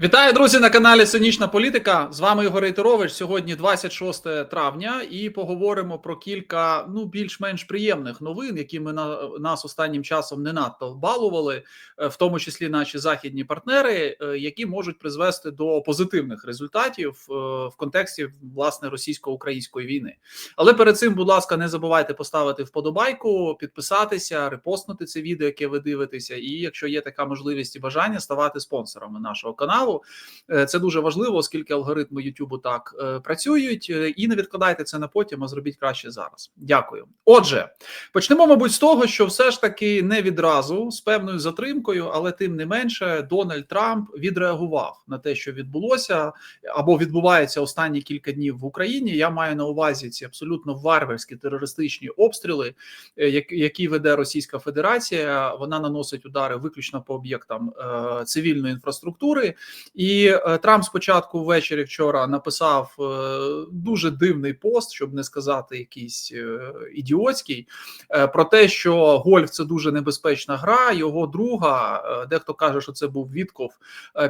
Вітаю, друзі, на каналі Цинічна Політика. З вами Ігор Рейтерович. Сьогодні 26 травня, і поговоримо про кілька ну більш-менш приємних новин, які ми на нас останнім часом не надто балували, е, в тому числі наші західні партнери, е, які можуть призвести до позитивних результатів е, в контексті власне російсько-української війни. Але перед цим, будь ласка, не забувайте поставити вподобайку, підписатися, репостнути це відео, яке ви дивитеся, і якщо є така можливість і бажання, ставати спонсорами нашого каналу. Е, Це дуже важливо, оскільки алгоритми YouTube так е, працюють. Е, І не відкладайте це на потім, а зробіть краще зараз. Дякую. Отже, почнемо, мабуть, з того, що все ж таки не відразу з певною затримкою, але тим не менше, Дональд Трамп відреагував на те, що відбулося або відбувається останні кілька днів в Україні. Я маю на увазі ці абсолютно варварські терористичні обстріли, які веде Російська Федерація. Вона наносить удари виключно по об'єктам цивільної інфраструктури. І е, Трамп спочатку ввечері вчора написав е, дуже дивний пост, щоб не сказати якийсь е, ідіотський, про те, що гольф це дуже небезпечна гра. Його друга, дехто каже, що це був Вітков,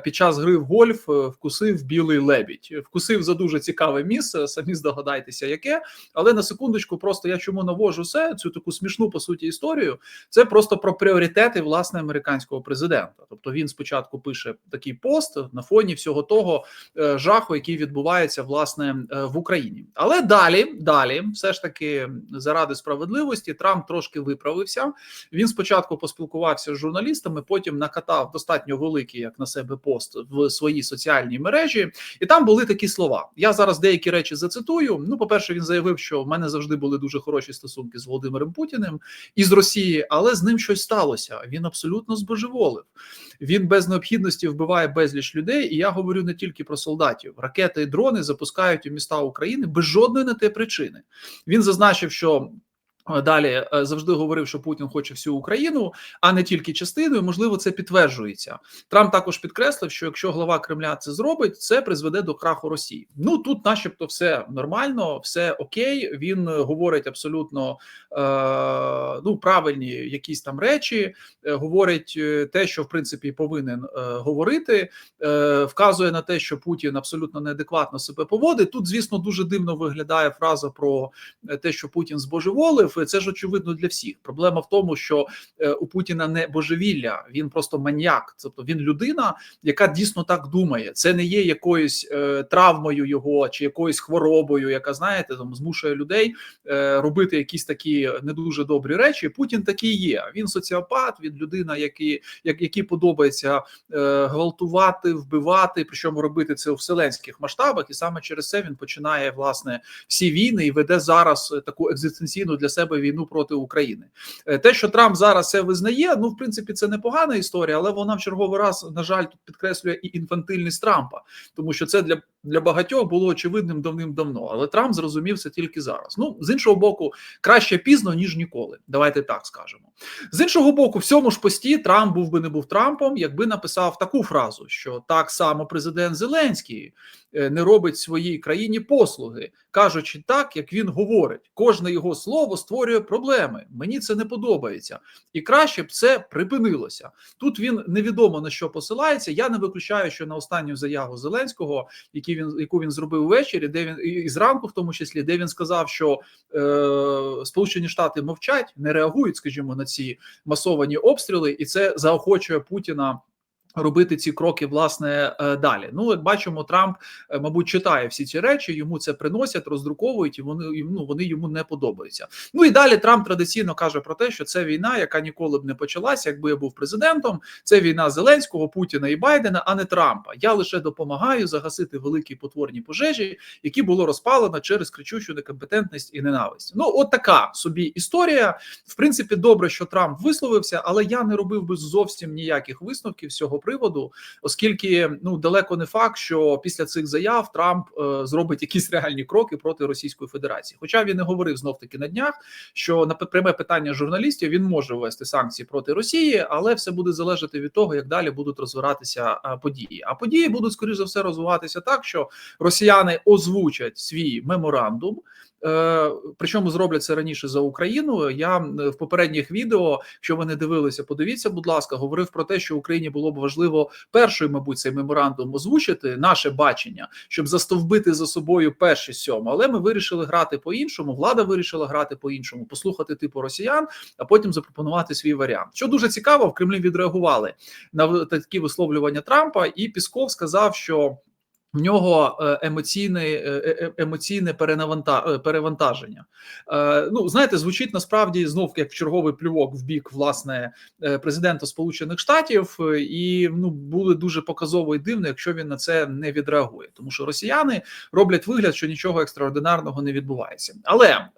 під час гри в гольф вкусив білий лебідь. Вкусив за дуже цікаве місце. Самі здогадайтеся, яке. Але на секундочку, просто я чому навожу це цю таку смішну по суті історію. Це просто про пріоритети власне американського президента. Тобто він спочатку пише такий пост на фоні всього того е, жаху, який відбувається власне е, в Україні. Але далі, далі, все ж таки, заради справедливості, Трамп трошки виправився. Він спочатку поспілкувався з журналістами, потім накатав достатньо великий, як на себе, пост в своїй соціальній мережі, і там були такі слова. Я зараз деякі речі зацитую. Ну, по перше, він заявив, що в мене завжди були дуже хороші стосунки з Володимиром Путіним і з Росії, але з ним щось сталося. Він абсолютно збожеволив. Він без необхідності вбиває безліч людей. І я говорю не тільки про солдатів. Ракети і дрони запускають у міста України без жодної на те причини. Він зазначив, що. Е, Далі е, завжди говорив, що Путін хоче всю Україну, а не тільки частину. Можливо, це підтверджується. Трамп також підкреслив, що якщо глава Кремля це зробить, це призведе до краху Росії. Ну тут, начебто, все нормально, все окей. Він говорить абсолютно е, ну правильні якісь там речі. е, Говорить е, те, що в принципі повинен е, говорити. Е, вказує на те, що Путін абсолютно неадекватно себе поводить. Тут, звісно, дуже дивно виглядає фраза про те, що Путін збожеволив. І Це ж очевидно для всіх. Проблема в тому, що е, у Путіна не божевілля, він просто маньяк. Тобто він людина, яка дійсно так думає. Це не є якоюсь е, травмою його чи якоюсь хворобою, яка знаєте, там змушує людей е, робити якісь такі не дуже добрі речі. Путін такий є. Він соціопат, він людина, який як, який подобається гвалтувати, вбивати, причому робити це у вселенських масштабах, і саме через це він починає власне всі війни і веде зараз таку екзистенційну для себе війну проти України. Е, Те, що Трамп зараз це визнає, ну в принципі, це непогана історія, але вона в черговий раз на жаль тут підкреслює і інфантильність Трампа, тому що це для, для багатьох було очевидним давним-давно. Але Трамп зрозумів це тільки зараз. Ну з іншого боку, краще пізно ніж ніколи. Давайте так скажемо. З іншого боку, в цьому ж пості Трамп був би не був Трампом, якби написав таку фразу, що так само президент Зеленський е, не робить своїй країні послуги, кажучи так, як він говорить. Кожне його слово створює проблеми. Мені це не подобається, і краще б це припинилося. Тут він невідомо на що посилається. Я не виключаю, що на останню заяву Зеленського, які він яку він зробив ввечері, де він і зранку, в тому числі, де він сказав, що е, Сполучені Штати мовчать, не реагують, скажімо, на ці масовані обстріли, і це заохочує Путіна. Робити ці кроки власне е, далі. Ну, як бачимо, Трамп, е, мабуть, читає всі ці речі, йому це приносять, роздруковують, і вони ну, вони йому не подобаються. Ну і далі Трамп традиційно каже про те, що це війна, яка ніколи б не почалася, якби я був президентом. Це війна Зеленського, Путіна і Байдена, а не Трампа. Я лише допомагаю загасити великі потворні пожежі, які було розпалено через кричущу некомпетентність і ненависть. Ну, от така собі історія. В принципі, добре, що Трамп висловився, але я не робив би зовсім ніяких висновків з приводу, оскільки ну далеко не факт, що після цих заяв Трамп е, зробить якісь реальні кроки проти Російської Федерації. Хоча він не говорив знов таки на днях, що на пряме питання журналістів він може ввести санкції проти Росії, але все буде залежати від того, як далі будуть розвиватися е, події. А події будуть скоріш за все розвиватися так, що росіяни озвучать свій меморандум. Е, Причому зроблять це раніше за Україну. Я в попередніх відео, що ви не дивилися, подивіться, будь ласка, говорив про те, що Україні було б важливо першою, мабуть, цей меморандум озвучити наше бачення, щоб застовбити за собою перші сьому. Але ми вирішили грати по іншому. Влада вирішила грати по іншому, послухати типу росіян, а потім запропонувати свій варіант. Що дуже цікаво, в Кремлі відреагували на такі висловлювання Трампа, і Пісков сказав, що. В нього е, емоційне е, емоційне перевантаження. Е, ну, знаєте, звучить насправді знов як черговий плювок в бік власне президента Сполучених Штатів, і ну буде дуже показово і дивно, якщо він на це не відреагує, тому що росіяни роблять вигляд, що нічого екстраординарного не відбувається. Але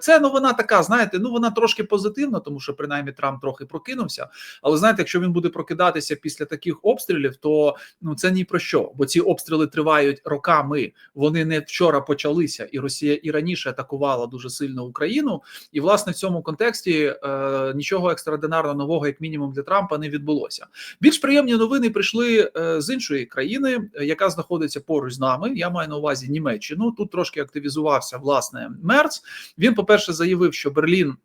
це новина така, знаєте, ну вона трошки позитивна, тому що принаймні Трамп трохи прокинувся. Але знаєте, якщо він буде прокидатися після таких обстрілів, то ну це ні про що, бо ці обстріли тривають роками. Вони не вчора почалися, і Росія і раніше атакувала дуже сильно Україну. І власне в цьому контексті е, нічого екстраординарно нового, як мінімум, для Трампа не відбулося. Більш приємні новини прийшли е, з іншої країни, яка знаходиться поруч з нами. Я маю на увазі Німеччину. Тут трошки активізувався власне Мерц. Він, по перше, заявив, що Берлін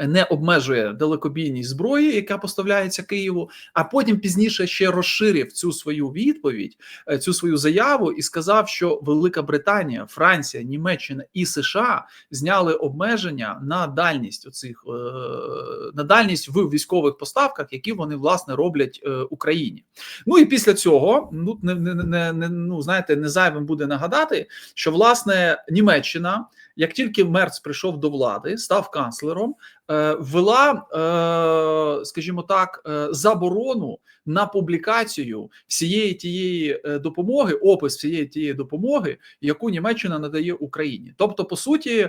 не обмежує далекобійність зброї, яка поставляється Києву, а потім пізніше ще розширив цю свою відповідь, е, цю свою заяву і сказав, що Велика Британія, Франція, Німеччина і США зняли обмеження на дальність оцих е, на дальність в військових поставках, які вони власне роблять е, Україні. Ну і після цього ну не, не, не, не ну знаєте, не зайвим буде нагадати, що власне Німеччина як тільки Мерц прийшов до влади, став канцлером, е, ввела, е, скажімо так, е, заборону на публікацію всієї тієї допомоги, опис всієї тієї допомоги, яку Німеччина надає Україні. Тобто, по суті,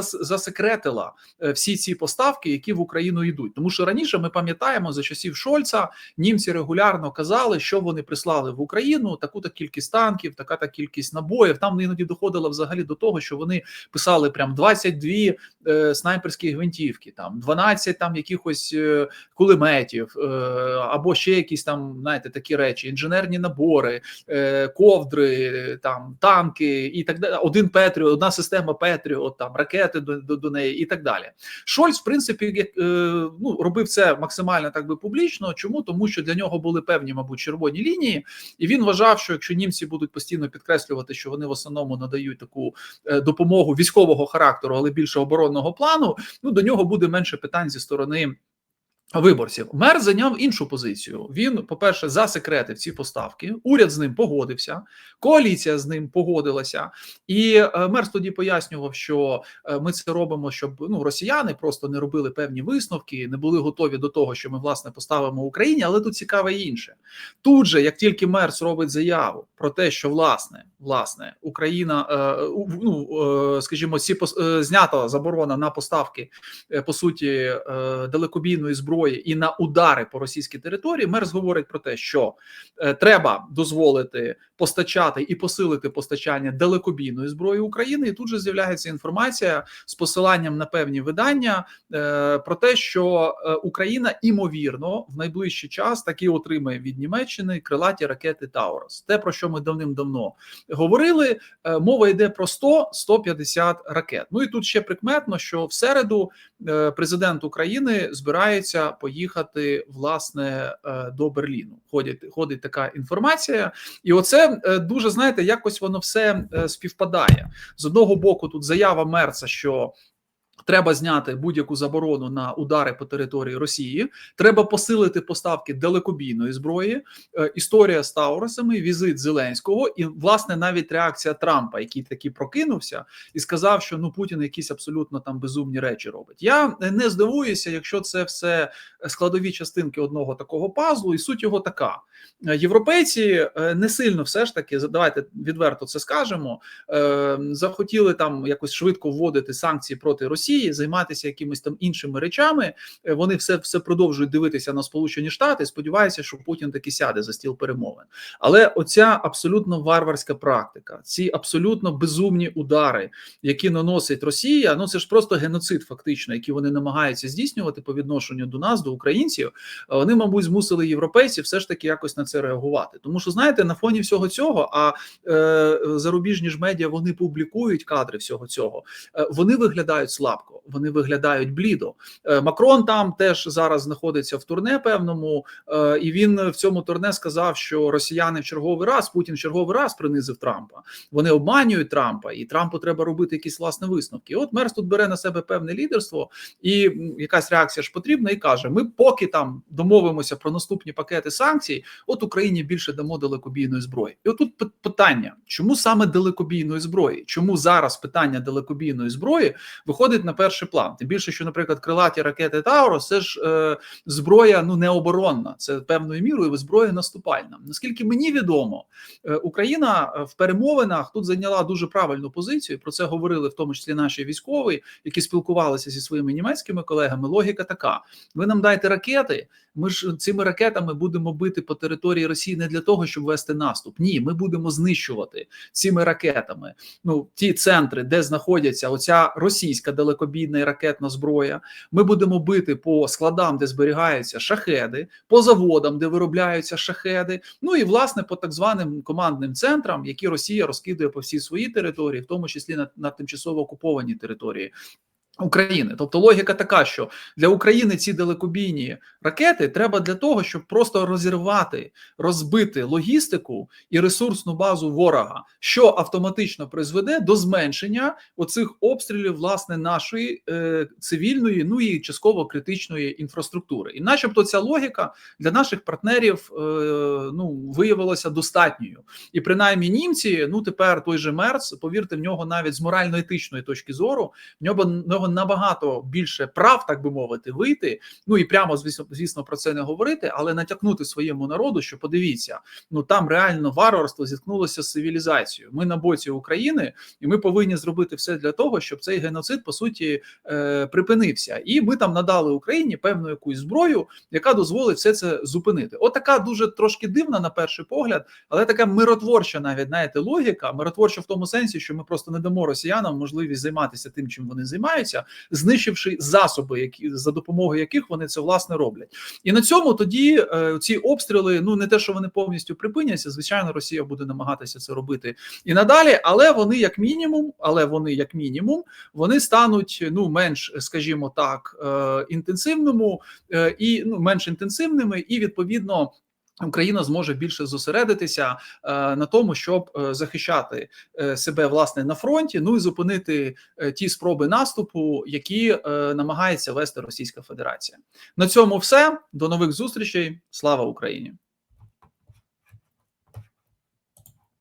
засекретила всі ці поставки, які в Україну йдуть. Тому що раніше ми пам'ятаємо за часів Шольца німці регулярно казали, що вони прислали в Україну таку-то кількість танків, така та кількість набоїв. Там іноді доходило взагалі до того, що вони писали прям 22 е, снайперські гвинтівки, там 12 там якихось е, кулеметів, е, або ще якісь там, знаєте, такі речі, інженерні набори, е, ковдри, там танки і так далі. Один Петріот, одна система Петріот, там ракети до, до, до неї і так далі. Шольц, в принципі, як, е, ну робив це максимально так би публічно. Чому тому, що для нього були певні, мабуть, червоні лінії, і він вважав, що якщо німці будуть постійно підкреслювати, що вони в основному надають таку е, допомогу військового характеру, але більше оборонного плану, ну до нього буде менше питань зі сторони. Виборців мер зайняв іншу позицію. Він, по-перше, засекретив ці поставки. Уряд з ним погодився, коаліція з ним погодилася, і е, мер тоді пояснював, що е, ми це робимо, щоб ну росіяни просто не робили певні висновки, не були готові до того, що ми власне поставимо Україні. Але тут цікаве інше. Тут же, як тільки мер робить заяву про те, що власне власне Україна, е, ну скажімо, ці знята заборона на поставки по суті далекобійної зброї зброї і на удари по російській території, Мерс говорить про те, що е, треба дозволити постачати і посилити постачання далекобійної зброї України. І тут же з'являється інформація з посиланням на певні видання е, про те, що е, Україна імовірно в найближчий час таки отримає від Німеччини крилаті ракети Таурос. Те про що ми давним-давно говорили. Мова йде про 100-150 ракет. Ну і тут ще прикметно, що в середу президент України збирається поїхати власне е, до Берліну. Ходять ходить така інформація, і оце е, дуже знаєте, якось воно все е, співпадає з одного боку. Тут заява Мерца, що Треба зняти будь-яку заборону на удари по території Росії. Треба посилити поставки далекобійної зброї. Е, історія з Таурасами, візит Зеленського, і власне навіть реакція Трампа, який таки прокинувся і сказав, що ну Путін якісь абсолютно там безумні речі робить. Я не здивуюся, якщо це все складові частинки одного такого пазлу, і суть його така: е, європейці е, не сильно все ж таки давайте відверто це скажемо. Захотіли там якось швидко вводити санкції проти Росії. Росії, займатися якимись там іншими речами. Е, вони все все продовжують дивитися на Сполучені Штати. Сподіваюся, що Путін таки сяде за стіл перемовин. Але оця абсолютно варварська практика, ці абсолютно безумні удари, які наносить Росія, ну це ж просто геноцид, фактично, який вони намагаються здійснювати по відношенню до нас, до українців. Вони, мабуть, змусили європейців все ж таки якось на це реагувати. Тому що знаєте, на фоні всього цього, а е, зарубіжні ж медіа вони публікують кадри всього цього, е, вони виглядають слабше слабко, вони виглядають блідо. Е, Макрон там теж зараз знаходиться в турне певному, е, і він в цьому турне сказав, що росіяни в черговий раз Путін в черговий раз принизив Трампа. Вони обманюють Трампа, і Трампу треба робити якісь власні висновки. От Мерс тут бере на себе певне лідерство, і якась реакція ж потрібна, і каже: ми поки там домовимося про наступні пакети санкцій, от Україні більше дамо далекобійної зброї. І отут питання: чому саме далекобійної зброї? Чому зараз питання далекобійної зброї виходить на перший план? Тим більше, що, наприклад, крилаті ракети Таурос це ж е, зброя ну не оборонна, це певною мірою зброя наступальна. Наскільки мені відомо, е, Україна е, в перемовинах тут зайняла дуже правильну позицію. Про це говорили в тому числі наші військові, які спілкувалися зі своїми німецькими колегами. Логіка така: ви нам дайте ракети. Ми ж цими ракетами будемо бити по території Росії не для того, щоб вести наступ. Ні, ми будемо знищувати цими ракетами. Ну ті центри, де знаходяться оця російська далекобійна і ракетна зброя. Ми будемо бити по складам, де зберігаються шахеди, по заводам, де виробляються шахеди. Ну і власне по так званим командним центрам, які Росія розкидує по всій своїй території, в тому числі на, на тимчасово окупованій території. України, тобто логіка така, що для України ці далекобійні ракети треба для того, щоб просто розірвати, розбити логістику і ресурсну базу ворога, що автоматично призведе до зменшення оцих обстрілів власне нашої е, цивільної, ну і частково критичної інфраструктури. І, начебто, ця логіка для наших партнерів е, ну виявилася достатньою. І принаймні німці, ну тепер той же Мерц, повірте, в нього навіть з морально-етичної точки зору в нього, нього набагато більше прав, так би мовити, вийти. Ну і прямо звісно, звісно про це не говорити, але натякнути своєму народу, що подивіться, ну там реально варварство зіткнулося з цивілізацією. Ми на боці України, і ми повинні зробити все для того, щоб цей геноцид по суті е, припинився. І ми там надали Україні певну якусь зброю, яка дозволить все це зупинити. От дуже трошки дивна на перший погляд, але така миротворча, навіть знаєте, логіка. Миротворча в тому сенсі, що ми просто не дамо росіянам можливість займатися тим, чим вони займаються, знищивши засоби, які за допомогою яких вони це власне роблять. І на цьому тоді е, ці обстріли, ну не те, що вони повністю припиняться. Звичайно, Росія буде намагатися це робити і надалі, але вони як мінімум, але вони як мінімум, вони стануть ну менш, скажімо так, е, інтенсивному е, і ну менш інтенсивними, і відповідно. Україна зможе більше зосередитися е, на тому, щоб е, захищати е, себе власне на фронті, ну і зупинити ті спроби наступу, які намагається вести Російська Федерація. На цьому все. До нових зустрічей. Слава Україні!